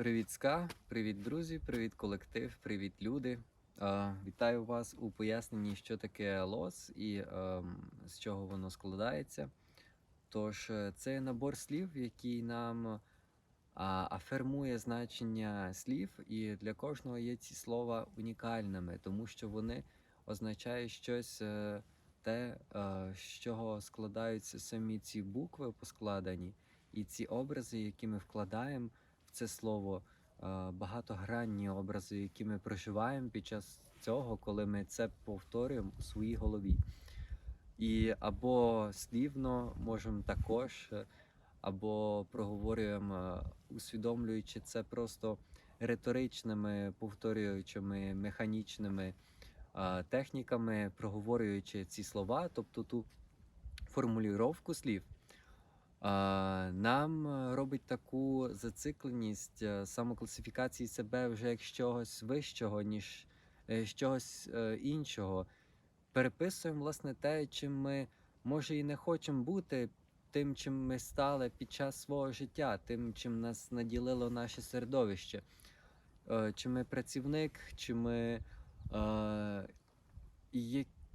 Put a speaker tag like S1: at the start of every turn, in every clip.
S1: Привіт, СКА, привіт, друзі, привіт, колектив, привіт, люди. Е, вітаю вас у поясненні, що таке лос і ем, з чого воно складається. Тож, е, це набор слів, який нам а, афермує значення слів, і для кожного є ці слова унікальними, тому що вони означають щось е, те, е, з чого складаються самі ці букви поскладені, і ці образи, які ми вкладаємо це слово, е, багатогранні образи, які ми проживаємо під час цього, коли ми це повторюємо у своїй голові. І або слівно можемо також, е, або проговорюємо, е, усвідомлюючи це просто риторичними, повторюючими механічними техніками, проговорюючи ці слова, тобто ту формулювання слів. Нам е, робить таку зацикленість е, самокласифікації себе вже як чогось вищого, ніж е, чогось іншого. Переписуємо власне те, чим ми може і не хочемо бути, тим, чим ми стали під час свого життя, тим, чим нас наділило наше середовище. Чи ми працівник, чи ми е,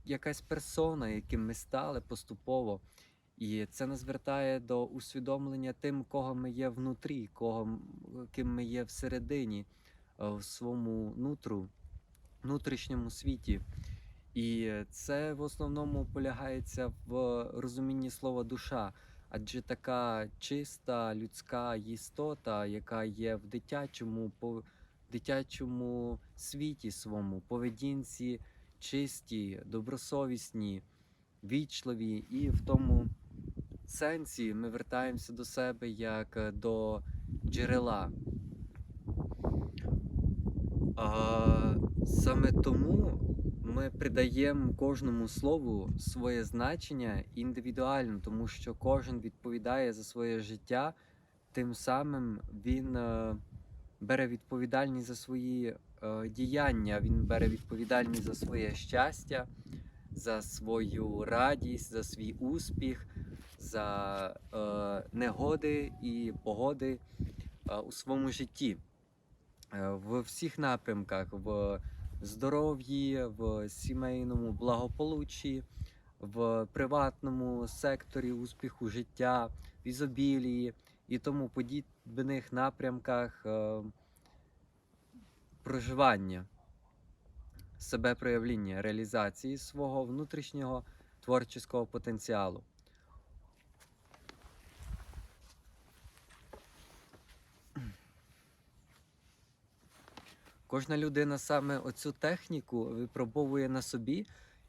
S1: якась персона, яким ми стали поступово. І це нас вертає до усвідомлення тим, кого ми є внутрі, кого, ким ми є всередині, е, в своєму нутру, внутрішньому світі. І це в основному полягається в розумінні слова душа, адже така чиста людська істота, яка є в дитячому, по дитячому світі своєму, поведінці чисті, добросовісні, вічливі, і в тому сенсі ми вертаємося до себе як е, до джерела. А, саме тому ми придаємо кожному слову своє значення індивідуально, тому що кожен відповідає за своє життя, тим самим він е, бере відповідальність за свої е, діяння, він бере відповідальність за своє щастя, за свою радість, за свій успіх, за е, негоди і погоди е, у своєму житті е, в всіх напрямках, в здоров'ї, в сімейному благополуччі, в приватному секторі успіху життя, в ізобілії і тому подібних напрямках е, проживання, себе проявлення, реалізації свого внутрішнього творчого потенціалу. Кожна людина саме оцю техніку випробовує на собі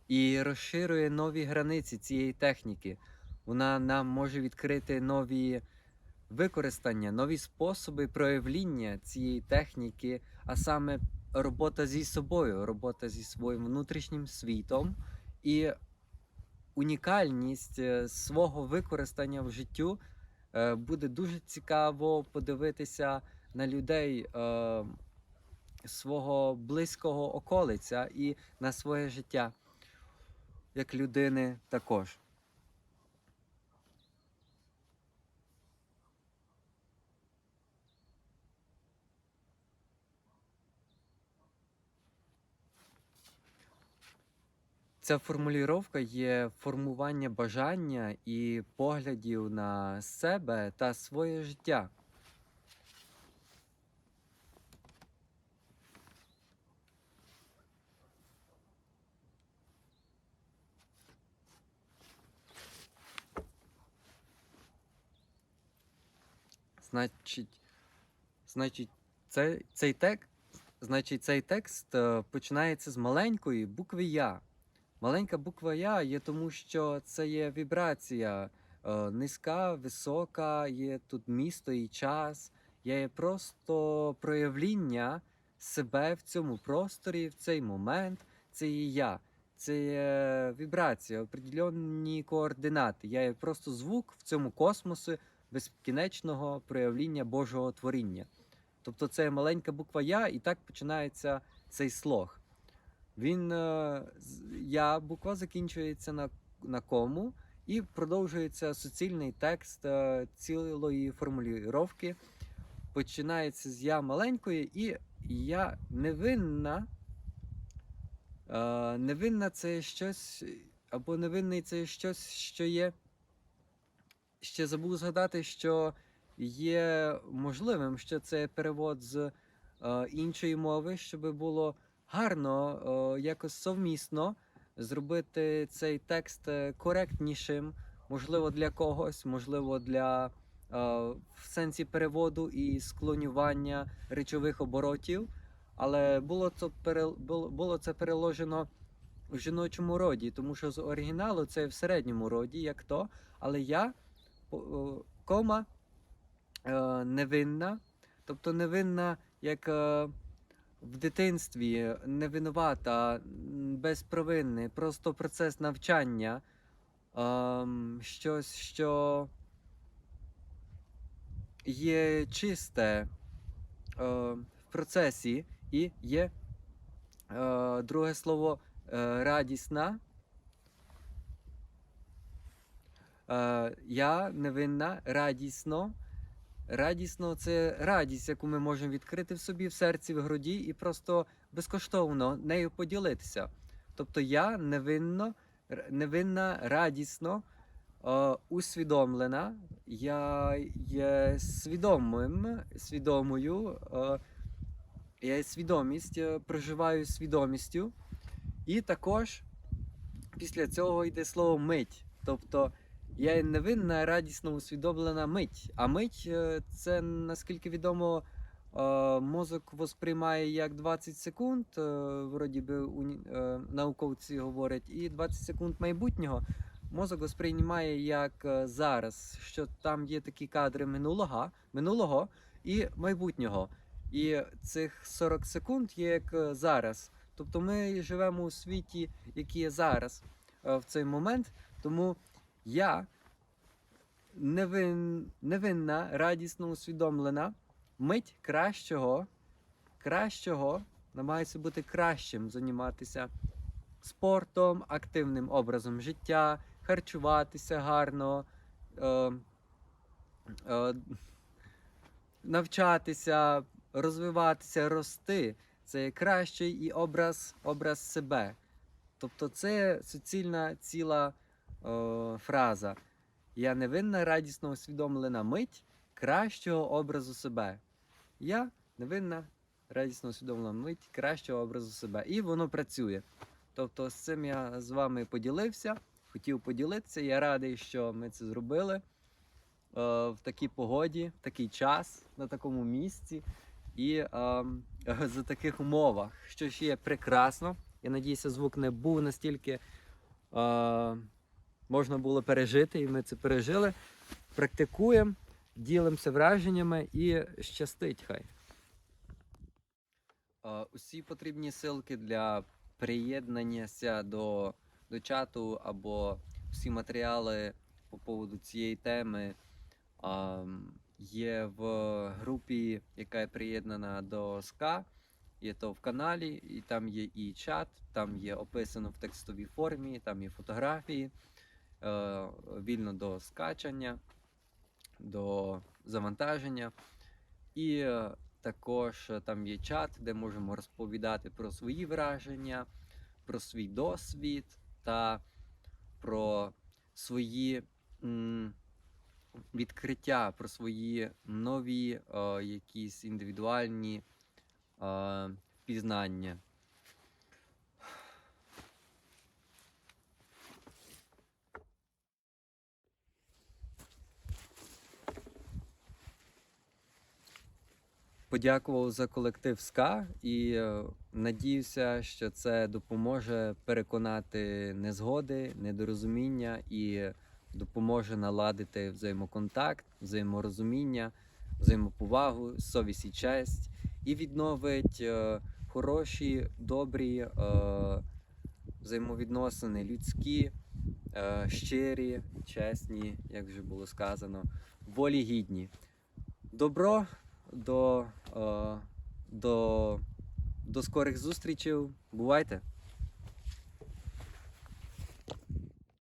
S1: і розширює нові границі цієї техніки. Вона нам може відкрити нові використання, нові способи проявління цієї техніки, а саме робота зі собою, робота зі своїм внутрішнім світом і унікальність е, свого використання в життю е, буде дуже цікаво подивитися на людей. Свого близького околиця і на своє життя як людини також. Ця формулювання є формування бажання і поглядів на себе та своє життя. Значить, значить, цей, цей текст, значить, цей текст е, починається з маленької букви Я. Маленька буква Я є тому, що це є вібрація е, низька, висока, є тут місто і час, є просто проявління себе в цьому просторі, в цей момент. Це є я. Це є вібрація, определенні координати. Я є просто звук в цьому космосі безкінечного проявління Божого творіння. Тобто це маленька буква Я, і так починається цей слог. Він е, я буква закінчується на, на кому і продовжується суцільний текст е, цілої формулювання починається з я маленької, і я невинна. Е, невинна це щось, або невинний це щось, що є. Ще забув згадати, що є можливим, що це перевод з е, іншої мови, щоб було гарно, е, якось совмісно зробити цей текст е, коректнішим, можливо, для когось, можливо, для е, в сенсі переводу і склонювання речових оборотів. Але було це було, це переложено в жіночому роді, тому що з оригіналу це в середньому роді, як то. Але я кома е, невинна, тобто невинна, як е, в дитинстві, невинувата, м, безпровинне, просто процес навчання, ем, щось, що є чисте е, в процесі, і є е, друге слово е, радісна. Е, я невинна, радісно. Радісно це радість, яку ми можемо відкрити в собі, в серці, в груді і просто безкоштовно нею поділитися. Тобто я невинно, невинна, радісно, е, усвідомлена, я є свідомим, свідомою, е, я є свідомість, е, проживаю свідомістю. І також після цього йде слово мить. Тобто я невинна, радісно усвідомлена мить. А мить е, це, наскільки відомо, е, мозок восприймає як 20 секунд, е, вроді би науковці говорять, і 20 секунд майбутнього. Мозок восприймає як зараз, що там є такі кадри минулого, минулого і майбутнього. І цих 40 секунд є як зараз. Тобто ми живемо у світі, який є зараз в цей момент. Тому я невин, невинна, радісно усвідомлена, мить кращого, кращого, намагаюся бути кращим, займатися спортом, активним образом життя, харчуватися гарно, е, е, навчатися, розвиватися, рости. Це є кращий і образ, образ себе. Тобто це суцільна ціла е, фраза. Я невинна, радісно усвідомлена мить кращого образу себе. Я невинна, радісно усвідомлена мить кращого образу себе. І воно працює. Тобто з цим я з вами поділився, хотів поділитися. Я радий, що ми це зробили е, в такій погоді, в такий час, на такому місці і е, за таких умовах, що ж є прекрасно. Я надіюся, звук не був настільки е, можна було пережити, і ми це пережили. Практикуємо, ділимося враженнями і щастить хай. Усі потрібні ссылки для приєднання до, до чату або всі матеріали по поводу цієї теми ам, є в групі, яка є приєднана до СКА. Є то в каналі, і там є і чат, там є описано в текстовій формі, там є фотографії, вільно до скачання, до завантаження. І е, також е, там є чат, де можемо розповідати про свої враження, про свій досвід та про свої м, відкриття, про свої нові е, якісь індивідуальні е, впізнання. Подякував за колектив СКА і е, надіюся, що це допоможе переконати незгоди, недорозуміння і допоможе наладити взаємоконтакт, взаєморозуміння, взаємоповагу, совість і честь і відновить е, хороші, добрі е, взаємовідносини людські, щирі, чесні, як вже було сказано, волі гідні. Добро до, е, до, до скорих зустрічей. Бувайте!